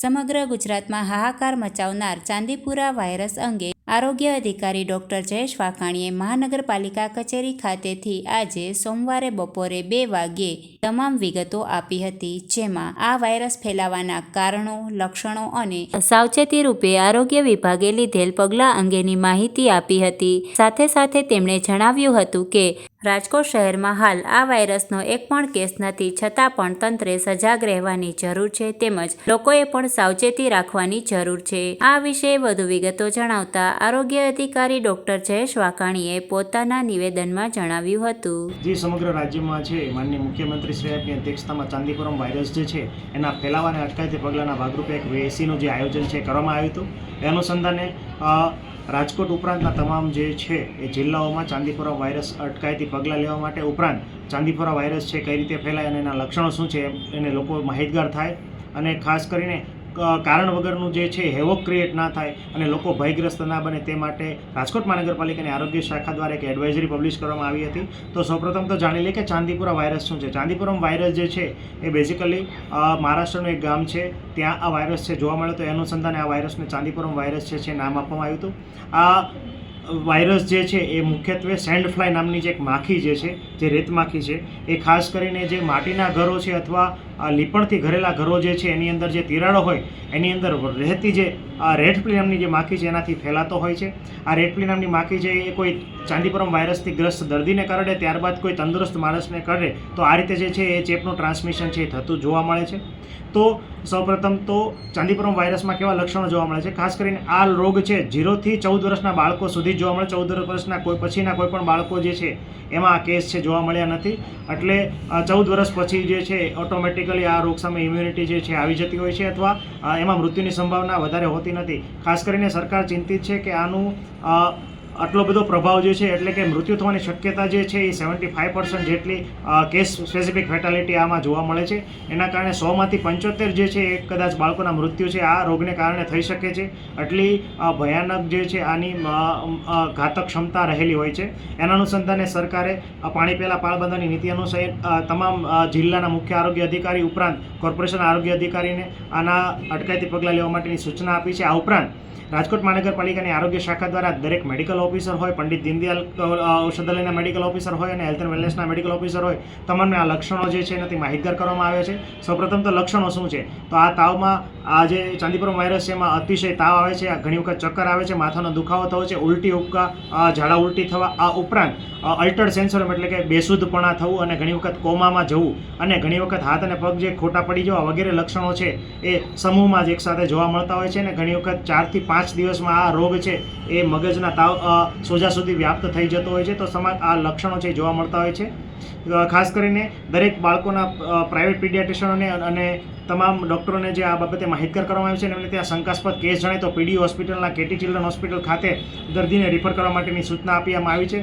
સમગ્ર ગુજરાતમાં હાહાકાર મચાવનાર ચાંદીપુરા વાયરસ અંગે આરોગ્ય અધિકારી ડોક્ટર જયેશ વાકાણીએ મહાનગરપાલિકા કચેરી ખાતેથી આજે સોમવારે બપોરે બે વાગ્યે તમામ વિગતો આપી હતી, જેમાં આ વાયરસ ફેલાવાના કારણો, લક્ષણો અને સાવચેતી રૂપે આરોગ્ય વિભાગે લીધેલ પગલાં અંગેની માહિતી આપી હતી. સાથે સાથે તેમણે જણાવ્યું હતું કે રાજકોટ શહેરમાં હાલ આ વાયરસનો એક પણ કેસ નથી, છતાં પણ તંત્રે સજાગ રહેવાની જરૂર છે તેમજ લોકોએ પણ સાવચેતી રાખવાની જરૂર છે. આ વિશે વધુ વિગતો જણાવતા આરોગ્ય અધિકારી ડોક્ટર જયેશ વાકાણીએ પોતાના નિવેદનમાં જણાવ્યું હતું. જે સમગ્ર રાજ્યમાં છે, માનનીય મુખ્યમંત્રી સાહેબની અધ્યક્ષતામાં ચાંદીપુરમ વાયરસ જે છે, એના ફેલાવાને અટકાયતી પગલાંના ભાગરૂપે એક વેસીનું જે આયોજન છે કરવામાં આવ્યું હતું. એ અનુસંધાને રાજકોટ ઉપરાંતના તમામ જે છે, એ જિલ્લાઓમાં ચાંદીપુરા વાયરસ અટકાયતી પગલાં લેવા માટે ઉપરાંત ચાંદીપુરા વાયરસ છે, કઈ રીતે ફેલાય અને એના લક્ષણો શું છે, એને લોકો માહિતગાર થાય અને ખાસ કરીને કારણ વગરનું જે છે, હેવોક ક્રિએટ ના થાય અને લોકો ભયગ્રસ્ત ના બને તે માટે રાજકોટ મહાનગરપાલિકાની આરોગ્ય શાખા દ્વારા એક એડવાઇઝરી પબ્લિશ કરવામાં આવી હતી. તો સૌપ્રથમ તો જાણી લઈએ કે ચાંદીપુરા વાયરસ શું છે. ચાંદીપુરમ વાયરસ જે છે, એ બેઝિકલી મહારાષ્ટ્રનું એક ગામ છે. ત્યાં આ વાયરસ છે, જોવા મળ્યો તો એ અનુસંધાને આ વાયરસને ચાંદીપુરમ વાયરસ છે, નામ આપવામાં આવ્યું હતું. આ વાયરસ જે છે એ મુખ્યત્વે સેન્ડ ફ્લાય નામની જે એક માખી જે છે, જે રેત માખી છે, એ ખાસ કરીને જે માટીના ઘરો છે અથવા આ લીપણથી ઘરેલા ઘરો જે છે, એની અંદર જે તિરાડો હોય, એની અંદર રહેતી જે આ રેડફ્લી નામની જે માખી છે, એનાથી ફેલાતો હોય છે. આ રેડફ્લી નામની માખી છે એ કોઈ ચાંદીપુરમ વાયરસથી ગ્રસ્ત દર્દીને કરડે, ત્યારબાદ કોઈ તંદુરસ્ત માણસને કરડે, તો આ રીતે જે છે, એ ચેપનું ટ્રાન્સમિશન છે એ થતું જોવા મળે છે. તો સૌપ્રથમ તો ચાંદીપુરમ વાયરસમાં કેવા લક્ષણો જોવા મળે છે? ખાસ કરીને આ રોગ છે જીરોથી ચૌદ વર્ષના બાળકો સુધી જોવા મળે. ચૌદ વર્ષના કોઈ પછીના કોઈ પણ બાળકો જે છે, એમાં આ કેસ છે, જોવા મળ્યા નથી. એટલે ચૌદ વર્ષ પછી જે છે ઓટોમેટિકલી આ રોગ સામે ઇમ્યુનિટી જે છે આવી જતી હોય છે અથવા એમાં મૃત્યુની સંભાવના વધારે હોતી નથી. ખાસ કરીને સરકાર ચિંતિત છે કે આનું આટલો બધો પ્રભાવ જે છે એટલે કે મૃત્યુ થવાની શક્યતા જે છે એ સેવન્ટી ફાઇવ પર્સન્ટ જેટલી કેસ સ્પેસિફિક ફેટાલિટી આમાં જોવા મળે છે. એના કારણે સોમાંથી પંચોતેર જે છે એ કદાચ બાળકોના મૃત્યુ છે. આ રોગને કારણે થઈ શકે છે. આટલી ભયાનક જે છે આની ઘાતક ક્ષમતા રહેલી હોય છે. એના અનુસંધાને સરકારે પાણી પહેલાં પાળબંધાની નીતિ અનુસાર તમામ જિલ્લાના મુખ્ય આરોગ્ય અધિકારી ઉપરાંત કોર્પોરેશન આરોગ્ય અધિકારીને આના અટકાયતી પગલાં લેવા માટેની સૂચના આપી છે. આ ઉપરાંત રાજકોટ મહાનગરપાલિકાની આરોગ્ય શાખા દ્વારા દરેક મેડિકલ ઓફિસર હોય, પંડિત દીનદયાલ ઔષધાલયના મેડિકલ ઓફિસર હોય અને હેલ્થ એન્ડ વેલનેસના મેડિકલ ઓફિસર હોય તમને આ લક્ષણો જે છે એનાથી માહિતગાર કરવામાં આવે છે. સૌપ્રથમ તો લક્ષણો શું છે? તો આ તાવમાં આ જે ચાંદીપુરમ વાયરસ છે એમાં અતિશય તાવ આવે છે, આ ઘણી વખત ચક્કર આવે છે, માથાનો દુખાવો થવો છે, ઉલટી ઉપકા ઝાડા ઉલટી થવા, આ ઉપરાંત અલ્ટર સેન્સર એટલે કે બેશુદ્ધપણા થવું અને ઘણી વખત કોમામાં જવું અને ઘણી વખત હાથ અને પગ જે ખોટા પડી જવા વગેરે લક્ષણો છે એ સમૂહમાં જ એકસાથે જોવા મળતા હોય છે અને ઘણી વખત ચારથી પાંચ દિવસમાં આ રોગ છે એ મગજના તાવ સોજા સુધી વ્યાપ્ત થઈ જતો હોય છે, તો સમાન આ લક્ષણો છે જોવા મળતા હોય છે. ખાસ કરીને દરેક બાળકોના પ્રાઇવેટ પીડિયાટ્રિશિયનોને અને તમામ ડૉક્ટરોને જે આ બાબતે માહિતગાર કરવામાં આવે છે અને એમને ત્યાં શંકાસ્પદ કેસ જણાય તો પીડી હોસ્પિટલના કેટી ચિલ્ડ્રન હોસ્પિટલ ખાતે દર્દીને રિફર કરવા માટેની સૂચના આપવામાં આવી છે.